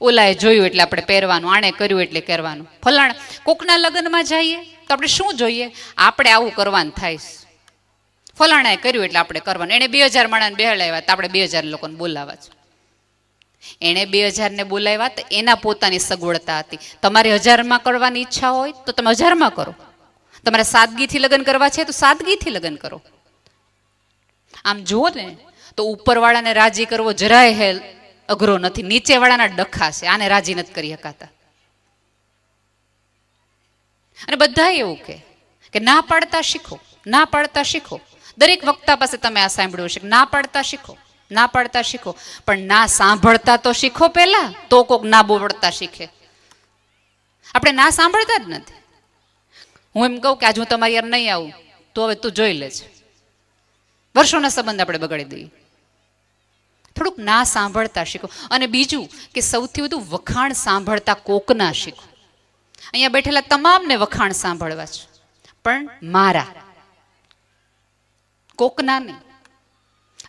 ઓલાએ જોયું એટલે આપણે પહેરવાનું, આણે કર્યું એટલે કરવાનું. ફલાણ, કોકના લગ્નમાં જઈએ? તો આપણે શું જોઈએ? આપણે આવું કરવાનું થાય. ફલાણાએ કર્યું એટલે આપણે કરવાનું. એણે બે હજાર માણાને બેહાડાવ્યા તો આપણે બે હજાર લોકોને બોલાવવા છે. એણે બે હજારને બોલાવ્યા તો એના પોતાની સગવડતા હતી. તમારે હજારમાં કરવાની ઈચ્છા હોય તો તમે હજારમાં કરો. તમારે સાદગીથી લગ્ન કરવા છે તો સાદગીથી લગ્ન કરો. આમ જુઓ ને, તો ઉપરવાળાને રાજી કરવો જરાય હે અઘરો નથી. નીચેવાળાના ડખા છે. આને રાજી નથી કરી શકાતા અને બધા એવું કે કે ના પાડતા શીખો, ના પાડતા શીખો. દરેક વક્તા પાસે તમે આ સાંભળ્યું છે ના પાડતા શીખો, ના પાડતા શીખો. પણ ના સાંભળતા તો શીખો પહેલા, તો કોક ના બોવડતા શીખે. આપણે ના સાંભળતા જ નથી. હું એમ કહું કે, આજ હું તમારી યાર નહીં આવું. તો હવે તું જોઈ લેજે. વર્ષોના સંબંધ આપણે બગાડી દઈએ. થોડુંક ના સાંભળતા શીખો. અને બીજું કે સૌથી વધુ વખાણ સાંભળતા કોકના શીખો. અહીંયા બેઠેલા તમામને વખાણ સાંભળવા છે. પણ મારા. કોકના નહીં.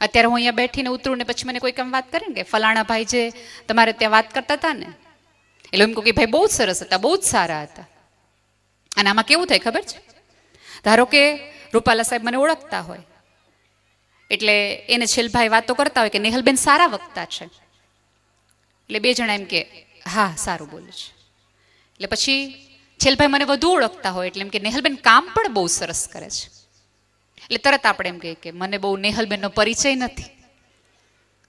અત્યારે હું અહીંયા બેઠીને ઉતરું ને પછી મને કોઈ કેમ વાત કરે કે ફલાણા ભાઈ જે તમારે ત્યાં વાત કરતા હતા ને. એટલે એમ કહું કે ભાઈ બહુ જ સરસ હતા, બહુ જ સારા હતા. અને આમાં કેવું થાય ખબર છે? ધારો કે રૂપાલા સાહેબ મને ઓળખતા હોય. એટલે એને છેલભાઈ વાતો કરતા હોય કે નેહલબેન સારા વક્તા છે. એટલે બે જણા એમ કે, હા, સારું બોલે છે. એટલે પછી છેલભાઈ મને વધુ ઓળખતા હોય એટલે એમ કે, નેહલબેન કામ પણ બહુ સરસ કરે છે. એટલે તરત આપણે એમ કહીએ કે, મને બહુ નેહલબેનનો પરિચય નથી.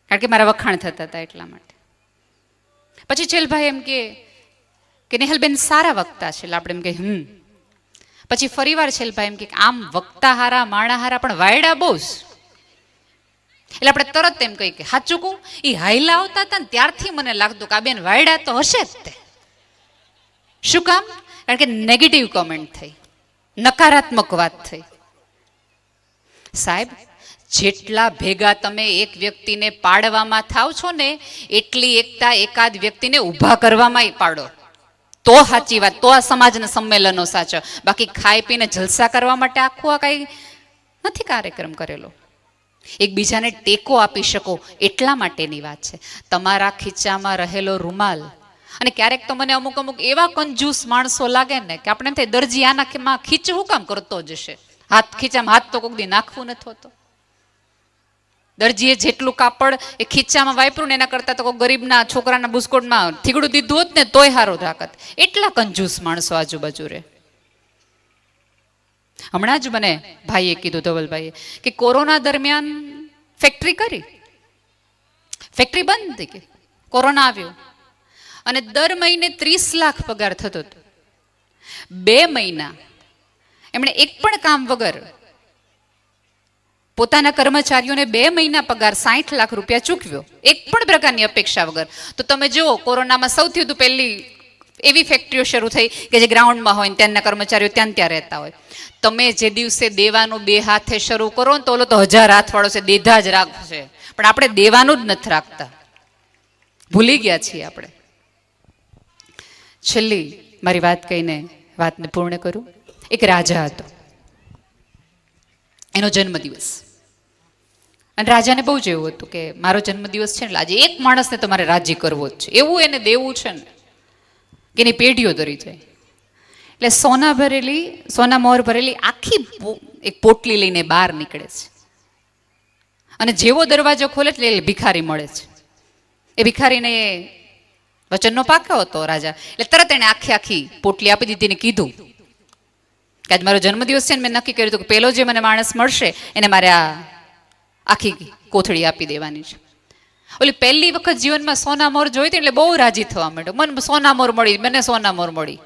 કારણ કે મારા વખાણ થતા હતા એટલા માટે. પછી છેલભાઈ એમ કે કે નેહલબેન સારા વક્તા છે. એટલે આપણે એમ કે હમ. પછી ફરીવાર છેલભાઈ એમ કે, આમ વક્તા હારા, માણા હારા પણ વાયડા બહુ જ એટલે આપણે તરત એમ કહીએ કે સાચું કહું એ હાઈલા આવતા હતા ને ત્યારથી મને લાગતું કે આ બેન વાયડા તો હશે જ તે. શું કામ? કારણ કે નેગેટિવ કોમેન્ટ થઈ, નકારાત્મક વાત થઈ. સાહેબ, જેટલા ભેગા તમે એક વ્યક્તિને પાડવામાં થાવ છો ને, એટલી એકતા એકાદ વ્યક્તિને ઊભા કરવામાં પાડો. તો સાચી વાત, તો આ સમાજના સંમેલનો સાચો. બાકી ખાઈ પીને જલસા કરવા માટે આખું આ કાંઈ નથી કાર્યક્રમ કરેલો. એકબીજાને ટેકો આપી શકો એટલા માટેની વાત છે. તમારા ખીચામાં રહેલો રૂમાલ અને ક્યારેક તો મને અમુક અમુક એવા કંજૂસ માણસો લાગે ને કે આપણે એમ થાય દરજી આના ખીચ હું કામ કરતો જશે હાથ ખીચામાં હાથ તો કોક દી નાખવું નથી હોતો. દરજીએ જેટલું કાપડ એ ખીચામાં વાપર્યું ને એના કરતાં તો કોઈ ગરીબના છોકરાના બુસ્કોટમાં થીગડું દીધું હોત ને તોય હારો રાખત એટલા કંજૂસ માણસો આજુબાજુ રે હમણાં જ મને ભાઈએ કીધું ધવલભાઈએ કે કોરોના દરમિયાન ફેક્ટરી કરી. ફેક્ટરી બંધ થઈ ગઈ. કોરોના આવ્યો. અને દર મહિને ત્રીસ લાખ પગાર થતો હતો. બે મહિના. એમણે એક પણ કામ વગર પોતાના કર્મચારીઓને બે મહિના પગાર સાઠ લાખ રૂપિયા ચૂકવ્યો. એક પણ પ્રકારની અપેક્ષા વગર. તો તમે જુઓ, કોરોનામાં સૌથી વધુ પહેલી એવી ફેક્ટરીઓ શરૂ થઈ કે જે ગ્રાઉન્ડમાં હોય ત્યાંના કર્મચારીઓ ત્યાં ત્યાં રહેતા હોય. તમે જે દિવસે દેવાનું બે હાથે શરૂ કરો ને તો ઓલો તો હજાર હાથવાળો છે દેધા જ રાખશે પણ આપણે દેવાનું જ નથી રાખતા. ભૂલી ગયા છીએ આપણે. છેલ્લી મારી વાત કહીને વાતને પૂર્ણ કરું. એક રાજા હતો. એનો જન્મદિવસ. અને રાજાને બહુ જ એવું હતું કે મારો જન્મદિવસ છે ને આજે એક માણસને તમારે રાજી કરવો જ છે. એવું એને દેવું છે ને, કે એની પેઢીઓ ધરી જાય. એટલે સોના ભરેલી, સોના મોર ભરેલી આખી એક પોટલી લઈને બહાર નીકળે છે. અને જેવો દરવાજો ખોલે એટલે એ ભિખારી મળે છે. એ ભિખારીને વચનનો પાક્યો હતો, રાજા. એટલે તરત એને આખી આખી પોટલી આપી દીધી ને કીધું કે આજ મારો જન્મદિવસ છે ને મેં નક્કી કર્યું હતું કે પેલો જે મને માણસ મળશે, એને મારે આ આખી કોથળી આપી દેવાની છે. ઓલી પહેલી વખત જીવનમાં સોના મોર જોઈ હતી એટલે બહુ રાજી થવા માંડ્યો. મને સોના મોર મળી, મને સોના મોર મળી.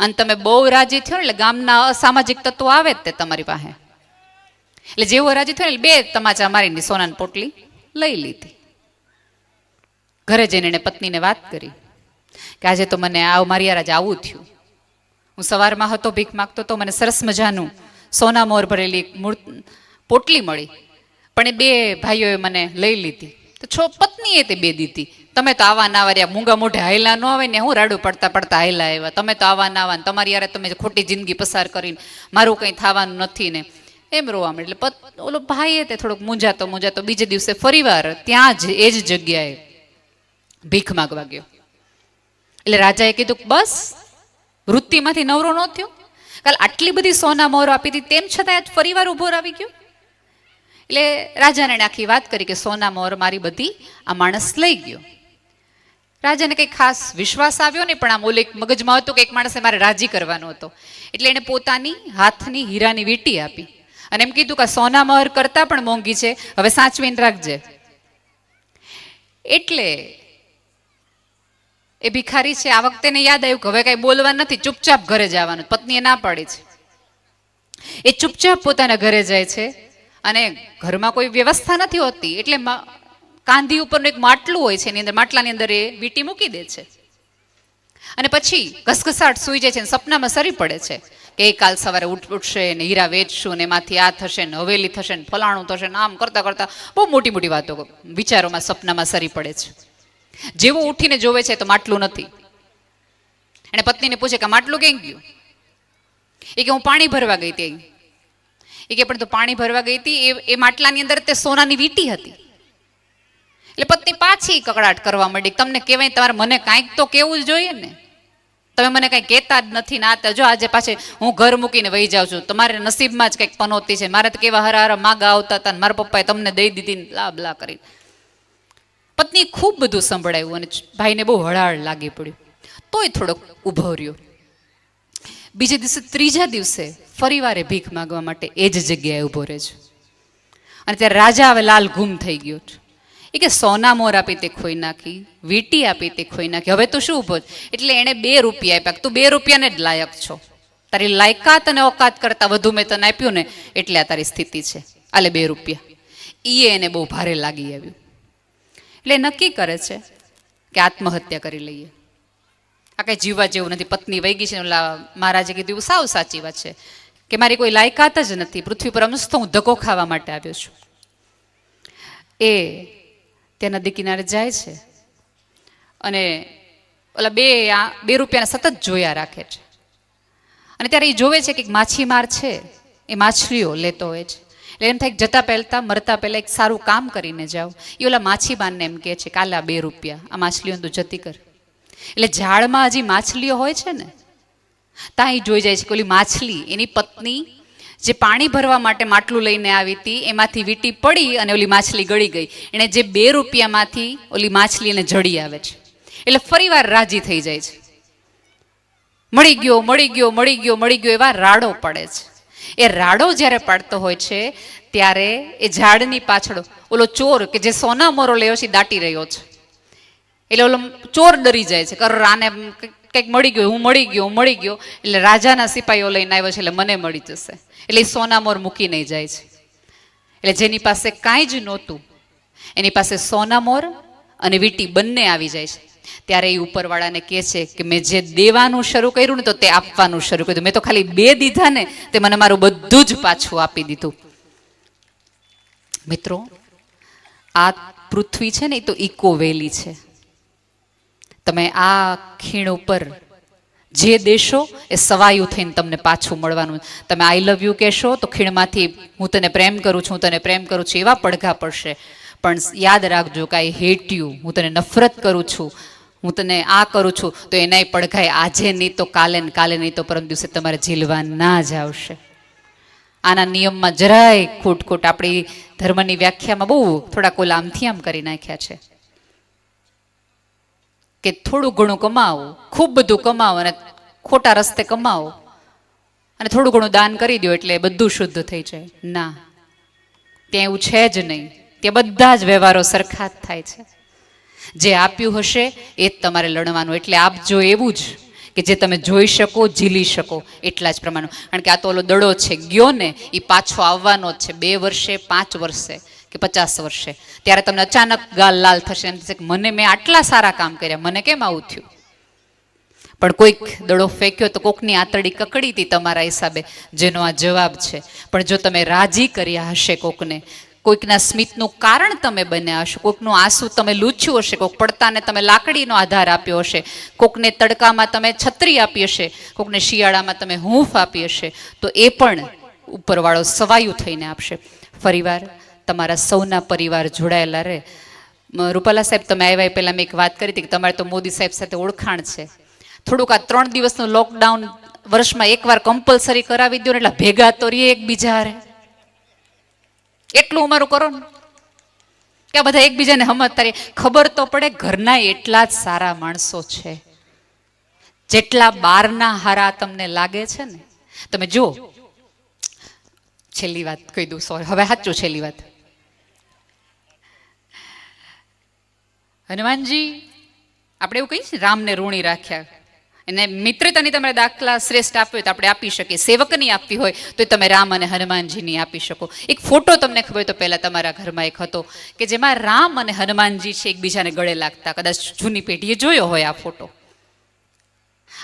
અને તમે બહુ રાજી થયો ને એટલે ગામના અસામાજિક તત્વો આવે જ તે તમારી પાસે. એટલે જેવો રાજી થયો ને બે તમાચા મારીને સોનાની પોટલી લઈ લીધી. ઘરે જઈને એને પત્નીને વાત કરી કે આજે તો મને આવ મારી આજે આવું થયું. હું સવારમાં હતો, ભીખ માગતો તો મને સરસ મજાનું સોના મોર ભરેલી પોટલી મળી. પણ એ બે ભાઈઓએ મને લઈ લીધી. તો છો પત્નીએ તે બે દીધી. તમે તો આવા ના આવ્યા મૂંગા મોઢે હાયલા ન આવે ને હું રાડું પડતા પડતા હાયલા આવ્યા. તમે તો આવા ના આવા તમારી યારે તમે ખોટી જિંદગી પસાર કરીને મારું કંઈ થવાનું નથી ને. એમ રોવા મળે એટલે ઓલો ભાઈએ તે થોડોક મૂંઝાતો મૂંઝાતો બીજે દિવસે ફરીવાર ત્યાં જ, એ જ જગ્યાએ ભીખ માગવા ગયો. એટલે રાજાએ કીધું, બસ, વૃત્તિમાંથી નવરો ન થયો. કાલ આટલી બધી સોના મોર આપી હતી, તેમ છતાં આજ ફરીવાર ઊભો આવી ગયો. એટલે રાજાને આખી વાત કરી કે સોના મોર મારી બધી આ માણસ લઈ ગયો. રાજાને કંઈ ખાસ વિશ્વાસ આવ્યો નહીં, પણ આ ઓલે મગજમાં હતું કે એક માણસે મારે રાજી કરવાનો હતો. એટલે એણે પોતાની હાથની હીરાની વીંટી આપી. અને એમ કીધું કે સોના મહર કરતાં પણ મોંઘી છે, હવે સાચવીને રાખજે. એટલે એ ભિખારી છે, આ વખતે યાદ આવ્યું કે હવે કાંઈ બોલવા નથી, ચૂપચાપ ઘરે જવાનું, પત્નીએ ના પાડી છે. એ ચૂપચાપ પોતાના ઘરે જાય છે અને ઘરમાં કોઈ વ્યવસ્થા નથી હોતી, એટલે કાંધી ઉપરનું એક માટલું હોય છે, એની અંદર માટલાની અંદર એ વીંટી મૂકી દે છે. અને પછી ઘસઘસાટ સૂઈ જાય છે અને સપનામાં સરી પડે છે કે એ કાલ સવારે ઉઠ, ઉઠશે ને હીરા વેચશું ને એમાંથી આ થશે ને હવેલી થશે ને ફલાણું થશે ને આમ કરતાં કરતાં બહુ મોટી મોટી વાતો વિચારોમાં સપનામાં સરી પડે છે. જેવો ઉઠીને જોવે છે તો માટલું નથી. એને પત્નીને પૂછે કે માટલું કેમ ગયું? એ કે હું પાણી ભરવા ગઈ હતી. એ કે પણ તો પાણી ભરવા ગઈ હતી, એ એ માટલાની અંદર તે સોનાની વીંટી હતી. એટલે પત્ની પાછી કકડાટ કરવા માંડી. તમને કહેવાય તમારે મને કાંઈક તો કેવું જ જોઈએ ને. તમે મને કાંઈ કહેતા જ નથી ના જો આજે પાછી હું ઘર મૂકીને વહી જાઉં છું. તમારે નસીબમાં જ કંઈક પનોતી છે. મારે તો કેવા હરા હરા માગા આવતા હતા મારા પપ્પાએ તમને દઈ દીધી ને બ્લા બ્લા કરી. પત્ની ખૂબ બધું સંભળાયું અને ભાઈને બહુ હળાળ લાગી પડ્યું. તોય થોડોક ઊભો રહ્યો. બીજે દિવસે ત્રીજા દિવસે ફરીવારે ભીખ માગવા માટે એ જ જગ્યાએ ઊભો રહે છે. અને ત્યારે રાજા હવે લાલ ગુમ થઈ ગયો છે. એ કે સોના મોર આપી તે ખોઈ નાખી, વીટી આપી તે ખોઈ નાખી. હવે તો શું ઊભો એટલે એણે બે રૂપિયા આપ્યા તું બે રૂપિયાને જ લાયક છો. તારી લાયકાત અને ઓકાત કરતાં વધુ મેં તને આપ્યું ને એટલે આ તારી સ્થિતિ છે. આલે બે રૂપિયા. ઈએ એને બહુ ભારે લાગી આવ્યું. એટલે એ નક્કી કરે છે કે આત્મહત્યા કરી લઈએ. આ કંઈ જીવવા જેવું નથી. પત્ની વહી ગઈ છે મહારાજે કીધું એવું સાવ સાચી વાત છે કે મારી કોઈ લાયકાત જ નથી. પૃથ્વી પર અમસ્તો હું ધક્કો ખાવા માટે આવ્યો છું. એ ત્યાં નદી કિનારે જાય છે. અને ઓલા બે આ બે રૂપિયાને સતત જોયા રાખે છે. અને ત્યારે એ જોવે છે કે એક માછીમાર છે. એ માછલીઓ લેતો હોય છે. એટલે એમ થાય જતા પહેલતા, મરતા પહેલાં એક સારું કામ કરીને જાઓ. એ ઓલા માછીમારને એમ કહે છે કાલે બે રૂપિયા, આ માછલીઓ તું જતી કર. એટલે ઝાડમાં હજી માછલીઓ હોય છે ને, ત્યાં એ જોઈ જાય છે કે ઓલી માછલી, એની પત્ની જે પાણી ભરવા માટે માટલું લઈને આવી હતી, એમાંથી વીંટી પડી અને ઓલી માછલી ગળી ગઈ. એણે જે બે રૂપિયામાંથી ઓલી માછલી એને જડી આવે છે. એટલે ફરીવાર રાજી થઈ જાય છે. મળી ગયો મળી ગયો મળી ગયો મળી ગયો એવા રાડો પડે છે. એ રાડો જ્યારે પાડતો હોય છે, ત્યારે એ ઝાડની પાછળ ઓલો ચોર કે જે સોના મોરો લેવો છે દાટી રહ્યો છે. એટલે ઓલો ચોર ડરી જાય છે કર આને કંઈક મળી ગયો, હું મળી ગયો, હું મળી ગયો. એટલે રાજાના સિપાહીઓ લઈને આવ્યો છે એટલે મને મળી જશે. એટલે એ સોનામોર મૂકી નહીં જાય છે. એટલે જેની પાસે કાંઈ જ નહોતું, એની પાસે સોનામોર અને વીટી બંને આવી જાય છે. ત્યારે એ ઉપરવાળાને કહે છે કે મેં જે દેવાનું શરૂ કર્યું ને તો તે આપવાનું શરૂ કર્યું. મેં તો ખાલી બે દીધા ને, તે મને મારું બધું જ પાછું આપી દીધું. મિત્રો, આ પૃથ્વી છે ને એ તો ઇકો વેલી છે. તમે આ ખીણ ઉપર જે દેશો એ સવાયું થઈને તમને પાછું મળવાનું. તમે આઈ લવ યુ કહેશો તો ખીણમાંથી હું તને પ્રેમ કરું છું, હું તને પ્રેમ કરું છું, એવા પડઘા પડશે. પણ યાદ રાખજો કે આઈ હેટ યુ હું તને નફરત કરું છું, હું તને આ કરું છું, તો એનાય પડઘાય આજે નહીં તો કાલે ને કાલે નહીં તો પરમ દિવસે તમારે ઝીલવા ના જ આવશે. આના નિયમમાં જરાય ખોટ ખોટ આપણી ધર્મની વ્યાખ્યામાં બહુ થોડાક ઓલા આમથી આમ કરી નાખ્યા છે. કે થોડું ઘણું કમાવો, ખૂબ બધું કમાવો અને ખોટા રસ્તે કમાવો. અને થોડું ઘણું દાન કરી દો એટલે બધું શુદ્ધ થઈ જાય. ના. ત્યાં એવું છે જ નહીં. ત્યાં બધા જ વ્યવહારો સરખા જ થાય છે. જે આપ્યું હશે એ જ તમારે લડવાનું. એટલે આપજો એવું જ કે જે તમે જોઈ શકો, ઝીલી શકો, એટલા જ પ્રમાણમાં. કારણ કે આ તો ઓલો દડો છે. ગયો ને એ પાછો આવવાનો જ છે. બે વર્ષે, પાંચ વર્ષે. કે પચાસ વર્ષે. ત્યારે તમને અચાનક ગાલ લાલ થશે મને મેં આટલા સારા કામ કર્યા, મને કેમ આવું થયું? પણ કોઈક દડો ફેંક્યો તો કોકની આંતળી કકડી હતી તમારા હિસાબે, જેનો આ જવાબ છે. પણ જો તમે રાજી કર્યા હશે કોકને, કોઈકના સ્મિતનું કારણ તમે બન્યા હશો કોઈકનું આંસુ તમે લૂછ્યું હશે કોઈક પડતાને તમે લાકડીનો આધાર આપ્યો હશે, કોકને તડકામાં તમે છત્રી આપી હશે, કોકને શિયાળામાં તમે હૂંફ આપી હશે, તો એ પણ ઉપરવાળો સવાયું થઈને આપશે. ફરીવાર તમારા સૌના પરિવાર જોડાયેલા રહે. રૂપાલા સાહેબ, તમે આવ્યા પહેલાં મેં એક વાત કરી હતી કે તમારે તો મોદી સાહેબ સાથે ઓળખાણ છે. થોડુંક આ ત્રણ દિવસનું લોકડાઉન વર્ષમાં એકવાર કમ્પલસરી કરાવી દો ને એટલે ભેગા તો રહીએ એકબીજા હારે. એટલું અમારું કરો ને. કે બધા એકબીજાને સમજતા રહીએ ખબર તો પડે ઘરના એટલા જ સારા માણસો છે. જેટલા બારના હારા તમને લાગે છે ને. તમે જુઓ. છેલ્લી વાત કહી દઉં સોરી હવે સાચું છેલ્લી વાત. હનુમાનજી, આપણે એવું કહીએ રામને ઋણી રાખ્યા. એને મિત્રતાની તમારે દાખલા શ્રેષ્ઠ આપ્યો હોય તો આપણે આપી શકીએ. સેવકની આપવી હોય તો તમે રામ અને હનુમાનજીની આપી શકો. એક ફોટો તમને ખબર હોય તો પહેલાં તમારા ઘરમાં એક હતો કે જેમાં રામ અને હનુમાનજી છે એકબીજાને ગળે લાગતા. કદાચ જૂની પેઢીએ જોયો હોય આ ફોટો.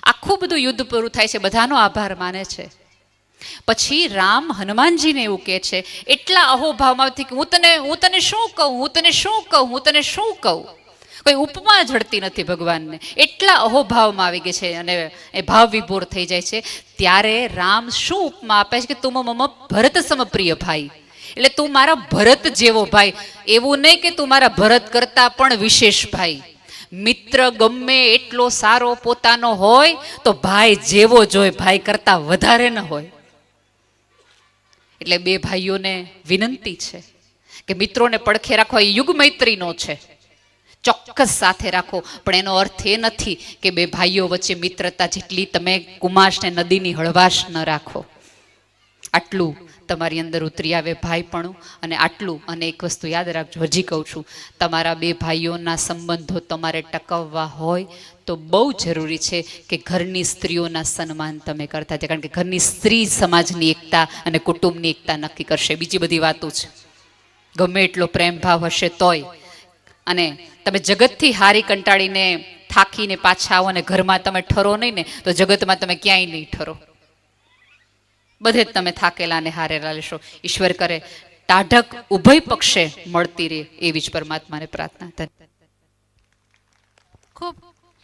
આખું બધું યુદ્ધ પૂરું થાય છે. બધાનો આભાર માને છે. પછી રામ હનુમાનજીને એવું કહે છે, એટલા અહોભાવમાંથી કે હું તને હું તને શું કહું? હું તને શું કહું? હું તને શું કહું? કોઈ ઉપમા જડતી નથી ભગવાનને. એટલા અહોભાવમાં આવી ગયા છે અને એ ભાવ વિભોર થઈ જાય છે. ત્યારે રામ શું ઉપમા આપે છે કે તું મમ ભરત સમપ્રિય ભાઈ. એટલે તું મારા ભરત જેવો ભાઈ. એવું નહીં કે તું મારા ભરત કરતા પણ વિશેષ ભાઈ. મિત્ર ગમે એટલો સારો પોતાનો હોય, તો ભાઈ જેવો જોઈ ભાઈ કરતા વધારે ન હોય. એટલે બે ભાઈઓને વિનંતી છે કે મિત્રોને પડખે રાખવા એ યુગ મૈત્રીનો છે. ચોક્કસ સાથે રાખો. પણ એનો અર્થ એ નથી કે બે ભાઈઓ વચ્ચે મિત્રતા જેટલી તમે કુમાશને નદીની હળવાશ ન રાખો. આટલું તમારી અંદર ઉતરી આવે ભાઈપણું અને આટલું અને એક વસ્તુ યાદ રાખજો, હજી કહું છું, તમારા બે ભાઈઓના સંબંધો તમારે ટકાવવા હોય તો બહુ જરૂરી છે કે ઘરની સ્ત્રીઓના સન્માન તમે કરતા છે કારણ કે ઘરની સ્ત્રી સમાજની એકતા અને કુટુંબની એકતા નક્કી કરશે. બીજી બધી વાતો છે. ગમે એટલો પ્રેમ ભાવ હશે તોય અને તમે જગતથી હારી કંટાળીને થાકીને પાછા આવો અને ઘરમાં તમે ઠરો નહીં ને, તો જગતમાં તમે ક્યાંય નહીં ઠરો. બધે જ તમે થાકેલા અને હારેલા લેશો. ઈશ્વર કરે, ટાઢક ઉભય પક્ષે મળતી રહે એવી જ પરમાત્માને પ્રાર્થના ખૂબ